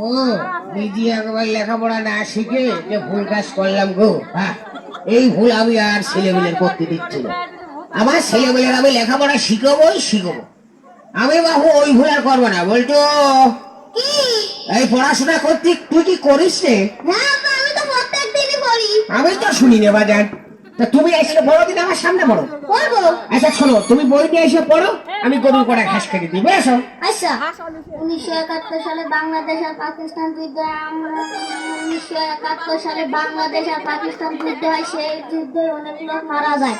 ও নিজে একবার লেখাপড়া না শিখে যে ভুল কাজ করলাম গো? হ্যাঁ এই ভুল আমি আর ছেলেমেয়ের করতে দিচ্ছি না। আমার ছেলেমেয়ের আমি লেখাপড়া শিখবই শিখব। আমি বাবু ওই ভুল আর করব না বলতো। এই পড়াশোনা করতে তুই কি করিস রে? আমি তো শুনি নে বাজান। তা তুমি এসে বড় দিন আমার সামনে পড়ো পড়ব আচ্ছা শোনো তুমি বই নিয়ে এসে পড়ো আমি গরুর কটা ঘাস কেটে দিই বুঝেছ? আচ্ছা। উনিশশো একাত্তর সালে বাংলাদেশ আর পাকিস্তান যুদ্ধ উনিশশো একাত্তর সালে বাংলাদেশ আর পাকিস্তান যুদ্ধ হয় সেই যুদ্ধে অনেক লোক মারা যায়।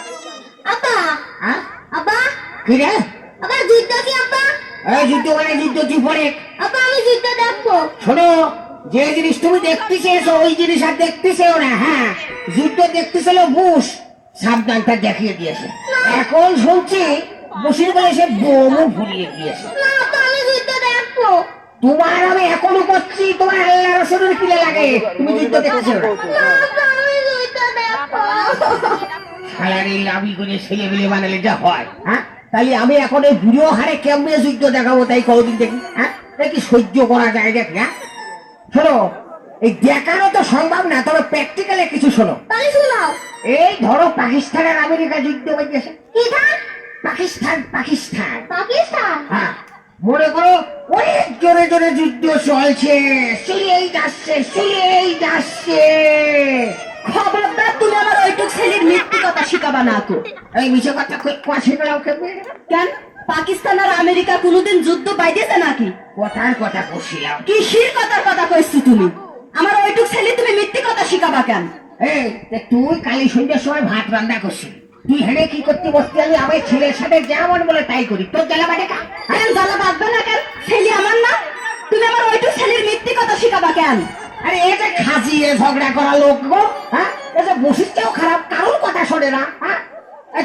আব্বা! হ্যাঁ? আব্বা! কি রে? আব্বা যুদ্ধ কি আব্বা? এই যুদ্ধ মানে যুদ্ধ তুই পড়ে আব্বা আমি যুদ্ধ দেখব। শোনো যে জিনিস তুমি দেখতে চেয়েছো ওই জিনিস আর দেখতে চেয়েও না হ্যাঁ? যুদ্ধ দেখতে ছিল বুশ সাবধানটা দেখিয়ে দিয়েছে। এখন শুনছি বুশির বলে সে বোমও ফুরিয়ে দিয়েছে। না তোমার আমি এখনও করছি তোমার আল্লাহ রসুলের কিলে লাগে। তুমি যুদ্ধ দেখেছ না? না সালারি লাভি করে ছেলে মিলে বানালে যা হয় হ্যাঁ? তাহলে আমি এখন এই বুড়ো হারে কেমনে যুদ্ধ দেখাবো তাই কদিন দেখি হ্যাঁ? কি সহ্য করা যায় দেখি হ্যাঁ? শোনো এই দেখানো তো সম্ভব না তবে প্র্যাকটিক্যালে কিছু শোনো। শোনাও। এই ধরো পাকিস্তান আর আমেরিকা যুদ্ধ হইতেছে। কি ধান? পাকিস্তান পাকিস্তান। পাকিস্তান? হ্যাঁ মনে করো অনেক জোরে জোরে যুদ্ধ চলছে চলেই যাচ্ছে যাচ্ছে। খবরদার তুমি আমার ওইটুক ছেলের মিথ্যে কথা শিখাবা না কো। এই মিছে কথা গেলাম কেমন কেন? পাকিস্তান আর আমেরিকা কোনোদিন যুদ্ধ পাইতেছে নাকি? কথার কথা বসিলাম কিসির কথার কথা কইছি তুমি? আমার ওইটুক ছেলে তুমি মিথ্যে কথা শিখাবা কেন? এই তুই কালি সন্ধ্যার সময় ভাত রান্না করছিস তুই হেরে কি করতে বসতে আমি আমার ছেলের সাথে যেমন বলে তাই করি। তোর জ্বালা বাটে কা? কেন জ্বালা বাঁধবে না কেন? ছেলে আমার না। তুমি আমার ওইটুক ছেলের মিথ্যে কথা শিখাবা কেন? আরে এ যে খাজিয়ে ঝগড়া করা লোক গো হ্যাঁ? এ যে বসিসটাও খারাপ কারোর কথা শোনে না হ্যাঁ?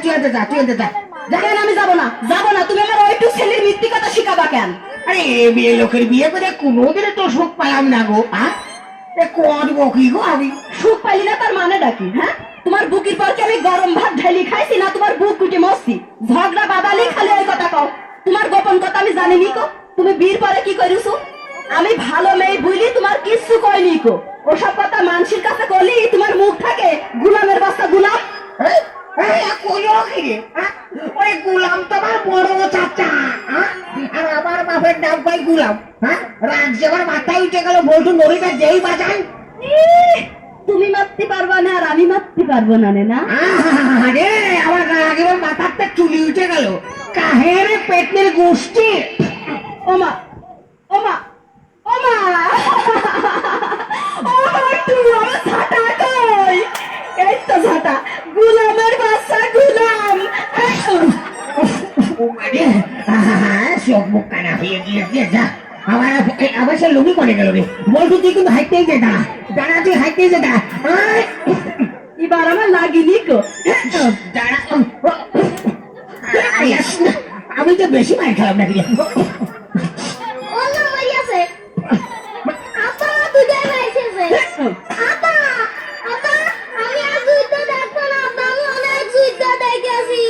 তুই এতে যা তুই এতে যা। কেন আমি যাব না। যাব না তুমি আমার ওইটুক ছেলের মিথ্যে কথা শিখাবা কেন? আরে এ বিয়ে লোকের বিয়ে করে কোনোদিনে তো সুখ না গো। হ্যাঁ? করব কি গো আমি? সুখ পাইলি না তার মানে ডাকি হ্যাঁ? তোমার বুকের পর কি আমি গরম ভাত ঢালি খাইছি না তোমার বুক কুটি মরছি? ঝগড়া বাদালি খালি ওই কথা কও। তোমার গোপন কথা আমি জানি নি কো। তুমি বীর পরে কি করিছো আমি ভালো মেয়ে বুঝলি তোমার কিচ্ছু কইনি কো। ওসব কথা মানুষের কাছে করলি তোমার মুখ থাকে গুলামের গুলাম হ্যাঁ রাত যেবার মাথায় উঠে গেল বলতো নড়িটা যেই ইহ, তুমি মারতে পারবা না আর আমি মারতে পারব না না আরে আমার আগেবার মাথারটা চুলি উঠে গেল কাহের পেটের গোষ্ঠী ওমা ওমা ওমা ওমা আমার ছাটা কই এই তো ছাটা গুলামের বাচ্চা গুলাম চোখ মুখ কানা হয়ে গিয়েছে যা আমার আবার সে লুবি করে গেল রে বলতো তুই কিন্তু হাইটেই যে দাঁড়া দাঁড়া তুই হাইটেই যে দাঁড়া এবার আমার লাগিনি কো দাঁড়া। আমি তো বেশি মার খেলাম নাকি অন্য বাড়ি আছে আপা দুধে খাইতেছে আপা আপা আমি আর যুদ্ধ দেখব না আপা আমি অনেক যুদ্ধ দেখেছি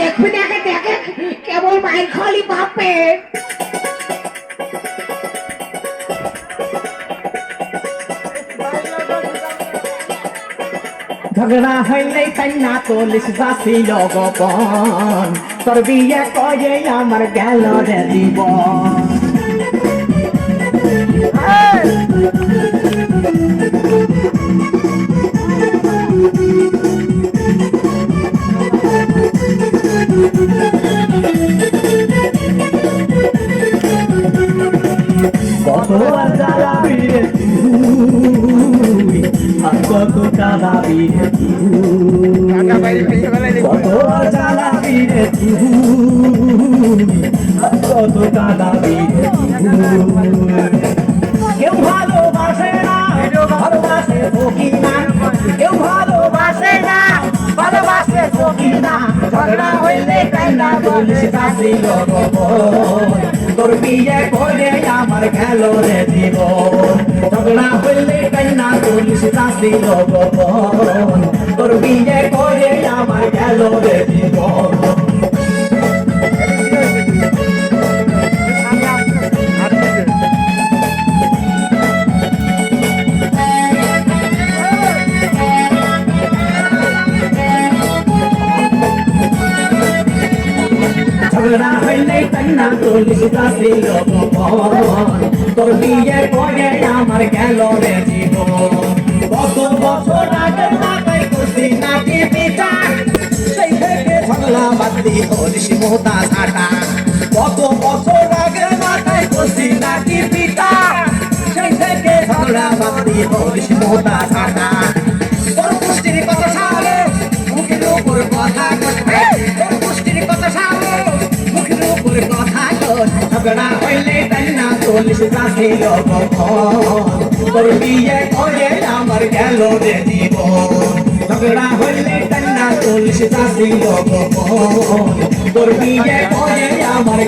দেখবি দেখে দেখে কেবল মাইর বাপে ঝগড়া হইলে তাই না তোলিস বাসিল গোপন তোর বিয়ে করে আমার গেল রে জীবন। কত রে তুই আর কত জ্বালাবি রে কত তুই কেউ ভালোবাসে না? ভালোবাসে কেউ না ভালোবাসে সখী না, ঝগড়া হইলে কান্না বলে কাশি তোর বিয়ে করে আমার গেল রে জীবন। ঝগড়া হইলে কান্না বলিস কাশি তোর বিয়ে করে আমার গেল রে জীবন। ঝগড়া হইলে কান্না চল্লিশ যাচ্ছিল গোপন তোর বিয়ে করে আমার গেল রে জীবন। কত বছর আগে মাথায় করছি নাকি বিচার? সেই থেকে ঝগড়া বাতি হলিস মোতা ঝাঁটা। কত বছর আগে মাথায় করছি নাকি পিতা সেই থেকে ঝগড়া বাতি হলিস মোতা ঝাঁটা। কথা কর ঝগড়া হইলে তাই না চল্লিশ যাচ্ছিল কখন তোর বিয়ে করে আমার গেল রে জীবন ঝগড়া হইলে তাই না চল্লিশ যাচ্ছিল কখন তোর বিয়ে করে আমার